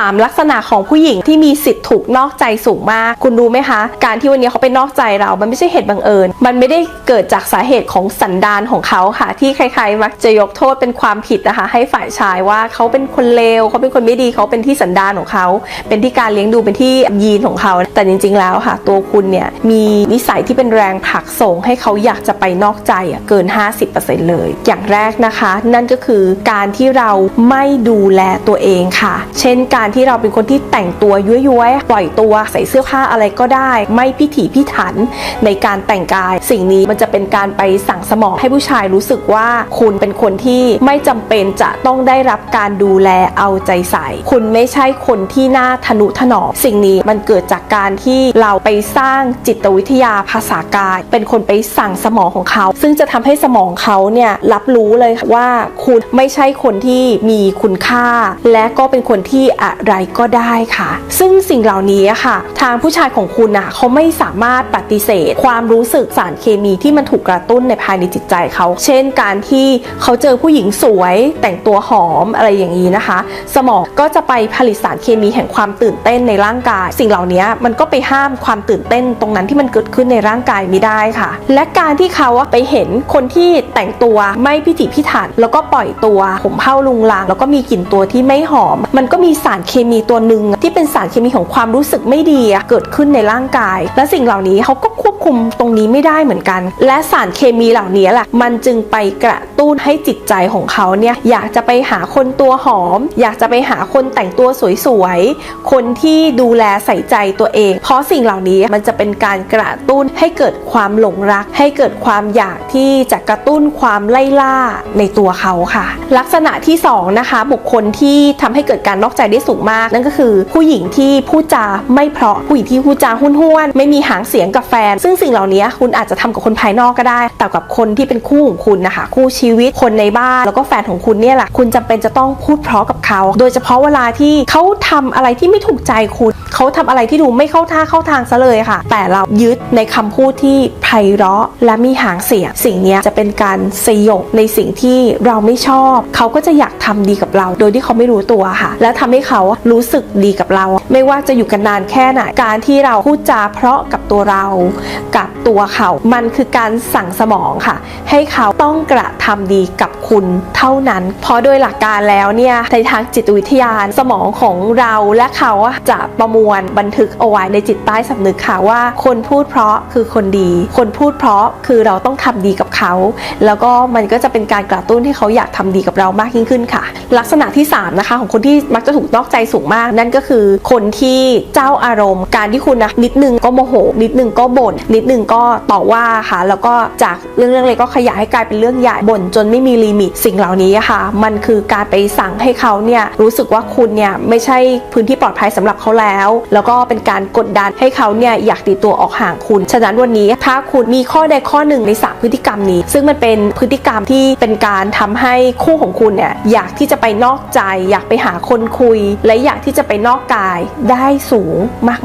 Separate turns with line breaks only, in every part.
3 ลักษณะของผู้หญิงที่มีสิทธิ์ถูกนอกใจสูงมาก คุณรู้ไหมคะ การที่วันนี้เขาไปนอกใจเรา มันไม่ใช่เหตุบังเอิญ มันไม่ได้เกิดจากสาเหตุของสันดานของเขาค่ะ ที่ใครๆมักจะยกโทษเป็นความผิดนะคะ ให้ฝ่ายชายว่าเขาเป็นคนเลวเขาเป็นคนไม่ดีเขาเป็นที่สันดานของเขา เป็นที่การเลี้ยงดูเป็นที่ยีนของเขา แต่จริง ๆ แล้วค่ะ ตัวคุณเนี่ยมีนิสัยที่เป็นแรงผลักส่งให้เขาอยากจะไปนอกใจอะเกิน 50%เลย อย่างแรกนะคะ นั่นก็คือการที่เราไม่ดูแลตัวเองค่ะ เช่นการที่เราเป็นคนที่แต่งตัวย้วยๆปล่อยตัวใส่เสื้อผ้าอะไรก็ได้ ไม่พิถีพิถันในการแต่งกาย สิ่งนี้มันจะเป็นการไปสั่งสมองให้ผู้ชายรู้สึกว่าคุณเป็นคนที่ไม่จำเป็นจะต้องได้รับการดูแลเอาใจใส่ คุณไม่ใช่คนที่น่าทนุถนอมสิ่งนี้มันเกิดจากการที่เราไปสร้างจิตวิทยาภาษากาย เป็นคนไปสั่งสมองของเขา ซึ่งจะทำให้สมองเขาเนี่ยรับรู้เลยว่าคุณไม่ใช่คนที่มีคุณค่า และก็เป็นคนที่อะไรก็ได้ค่ะ ซึ่งสิ่งเหล่านี้อะค่ะ ทางผู้ชายของคุณน่ะเขาไม่สามารถปฏิเสธ ความรู้สึกสารเคมีที่มันถูกกระตุ้นในภายในจิตใจเขา เช่น การที่เขาเจอผู้หญิงสวย แต่งตัวหอมอะไรอย่างนี้นะคะ สมองก็จะไปผลิตสารเคมีแห่งความตื่นเต้นในร่างกาย สิ่งเหล่านี้มันก็ไปห้ามความตื่นเต้นตรงนั้นที่มันเกิดขึ้นในร่างกายไม่ได้ค่ะ และการที่เขาไปเห็นคนที่แต่งตัวไม่พิถีพิถันแล้วก็ปล่อยตัวผมเผ้าลุงลังแล้วก็มีกลิ่นตัวที่ไม่หอม มันก็มีสารเคมีตัวหนึ่งที่เป็นสารเคมีของความรู้สึกไม่ดีเกิดขึ้นในร่างกาย และสิ่งเหล่านี้เขาก็ควบคุมตรงนี้ไม่ได้เหมือนกัน และสารเคมีเหล่านี้แหละมันจึงไปกระตุ้นให้จิตใจของเขาเนี่ยอยากจะไปหาคนตัวหอม อยากจะไปหาคนแต่งตัวสวยๆ คนที่ดูแลใส่ใจตัวเอง เพราะสิ่งเหล่านี้มันจะเป็นการกระตุ้นให้เกิดความหลงรัก ให้เกิดความอยากที่จะกระตุ้นความไล่ล่าในตัวเขาค่ะ ลักษณะที่สองนะคะบุคคลที่ทำให้เกิดการนอกใจได้สูงมาก นั่นก็คือผู้หญิงที่พูดจาไม่เพราะผู้หญิงที่พูดจาหุ้นห้วน ไม่มีหางเสียงกับแฟน ซึ่งสิ่งเหล่านี้คุณอาจจะทำกับคนภายนอกก็ได้ แต่กับคนที่เป็นคู่ของคุณนะคะ คู่ชีวิตคนในบ้าน แล้วก็แฟนของคุณเนี่ยแหละคุณจำเป็นจะต้องพูดเพราะกับเขา โดยเฉพาะเวลาที่เขาทำอะไรที่ไม่ถูกใจคุณเขาทำอะไรที่ดูไม่เข้าท่าเข้าทางซะเลยค่ะ แต่เรายึดในคำพูดที่ไพเราะและมีหางเสียง สิ่งนี้จะเป็นการสยบในสิ่งที่เราไม่ชอบ เขาก็จะอยากทำดีกับเรา โดยที่เขาไม่รู้ตัวค่ะ และทำให้เขารู้สึกดีกับเรา ไม่ว่าจะอยู่กันนานแค่ไหนการที่เราพูดจาเพราะกับตัวเรา กับตัวเขา มันคือการสั่งสมองค่ะ ให้เขาต้องกระทำดีกับคุณเท่านั้น เพราะโดยหลักการแล้วเนี่ยในทางจิตวิทยาสมองของเราและเขาจะประมวลบันทึกเอาไว้ในจิตใต้สำนึกค่ะว่า คนพูดเพราะคือคนดี คนพูดเพราะคือเราต้องทำดีกับเขา แล้วก็มันก็จะเป็นการกระตุ้นให้เขาอยากทำดีกับเรามากยิ่งขึ้นค่ะ ลักษณะที่สามนะคะของคนที่มักจะถูกนอกใจสูงมาก นั่นก็คือคนที่เจ้าอารมณ์ การที่คุณนะนิดนึงก็โมโห นิดนึงก็บ่นนิดนึงก็ต่อว่าค่ะ แล้วก็จากเรื่องเรื่องเล็กก็ขยายให้กลายเป็นเรื่องใหญ่บ่นจนไม่มีลิมิตสิ่งเหล่านี้ค่ะ มันคือการไปสั่งให้เขาเนี่ยรู้สึกว่าคุณเนี่ยไม่ใช่พื้นที่ปลอดภัยสำหรับเขาแล้ว แล้วก็เป็นการกดดันให้เขาเนี่ยอยากตีตัวออกห่างคุณ ฉะนั้นวันนี้ถ้าคุณมีข้อใดข้อหนึ่งในสามพฤติกรรมนี้ ซึ่งมันเป็นพฤติกรรมที่เป็นการทำให้คู่ของคุณเนี่ยอยากที่จะไปนอกใจ อยากไปหาคนคุยและอยากที่จะไปนอกกายได้สูง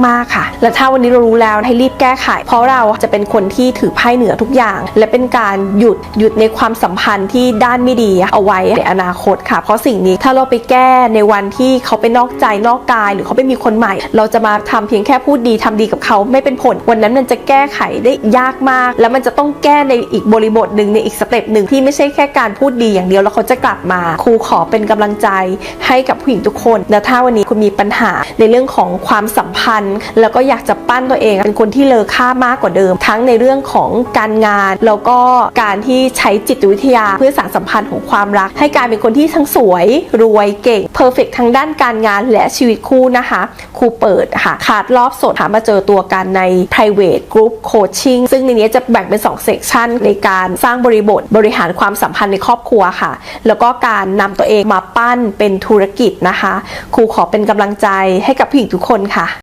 มากๆค่ะ และถ้าวันนี้เรารู้แล้วให้รีบแก้ไข เพราะเราจะเป็นคนที่ถือไพ่เหนือทุกอย่าง และเป็นการหยุดหยุดในความสัมพันธ์ที่ด้านไม่ดีเอาไว้ในอนาคตค่ะ เพราะสิ่งนี้ถ้าเราไปแก้ในวันที่เขาไปนอกใจนอกกาย หรือเขาไปมีคนใหม่ เราจะมาทำเพียงแค่พูดดีทำดีกับเขาไม่เป็นผล วันนั้นมันจะแก้ไขได้ยากมาก แล้วมันจะต้องแก้ในอีกบริบทหนึ่งในอีกสเต็ปหนึ่งที่ไม่ใช่แค่การพูดดีอย่างเดียวแล้วเขาจะกลับมาครูขอเป็นกำลังใจให้กับผู้หญิงทุกคนแล้วถ้าวันนี้คุณมีปัญหาในเรื่องของความสัมพันธ์ แล้วก็อยากจะปั้นตัวเองเป็นคนที่เลอค่ามากกว่าเดิม ทั้งในเรื่องของการงาน แล้วก็การที่ใช้จิตวิทยาเพื่อสานสัมพันธ์ของความรัก ให้กลายเป็นคนที่ทั้งสวย รวยเก่งเพอร์เฟกทางด้านการงานและชีวิตคู่นะคะครูเปิดค่ะขาดรอบสดหามาเจอตัวกันใน private group coaching ซึ่งในนี้จะแบ่งเป็น2เซกชันในการสร้างบริบทบริหารความสัมพันธ์ในครอบครัวค่ะ แล้วก็การนำตัวเองมาปั้นเป็นธุรกิจนะคะครูขอเป็นกำลังใจให้กับผู้หญิงทุกคนค่ะ